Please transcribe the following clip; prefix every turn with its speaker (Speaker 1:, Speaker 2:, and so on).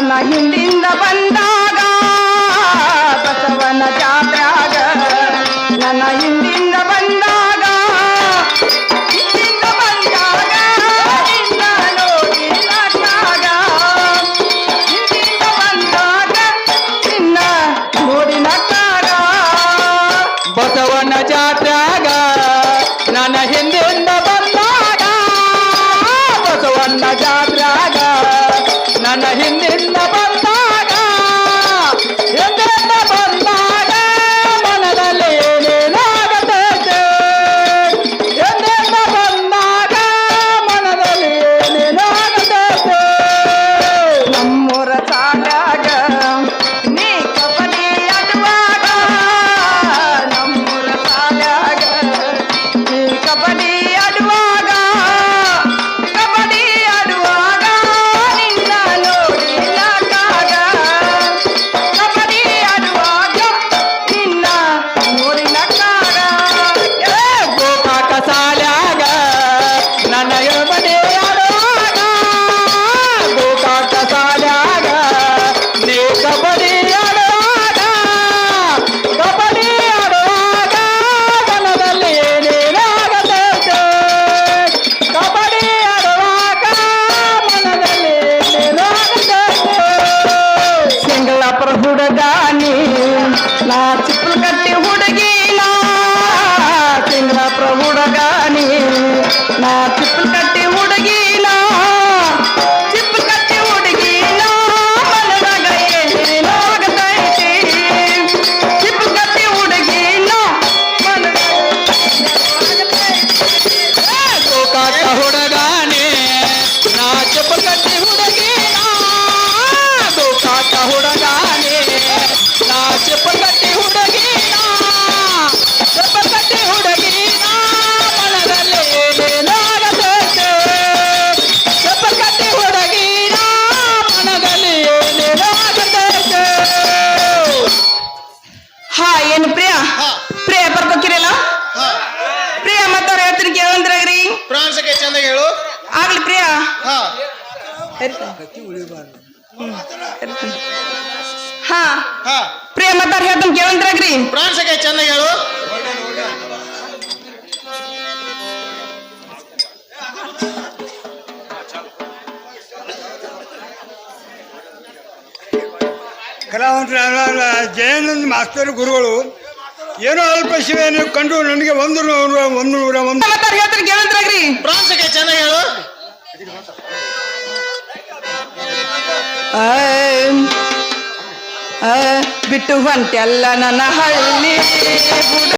Speaker 1: ನನ್ನ ಹಿಂದಿಂದ ಬಂದ
Speaker 2: ಹಾ ಪ್ರಿಯ ಮತ್ತಾರ ಹೇಳ್ತಾನೆ ಕೇಳಂತ್ರಾಗ್ರಿ ಪ್ರಾಣ
Speaker 3: ಸಖ ಚಂದ ಹೇಳು
Speaker 4: ಕಲಾವಂತರು ಜಯನಂದ ಮಾಸ್ತರ್ ಗುರುಗಳು ಏನೋ ಅಲ್ಪ ಶಿವೆಯನ್ನು ಕಂಡು ನನಗೆ ಒಂದು ನೂರ ಒಂದು ನೂರ ಒಂದು
Speaker 2: ಹೇಳ್ತಾರೆ ಕೇಳಂತ್ರಾಗ್ರಿ ಪ್ರಾಣ
Speaker 3: ಸಖ ಚಂದ ಹೇಳು
Speaker 2: ಬಿಟ್ಟು ಹೊಂಟೆಲ್ಲ ನನ್ನ ಹಳ್ಳಿ.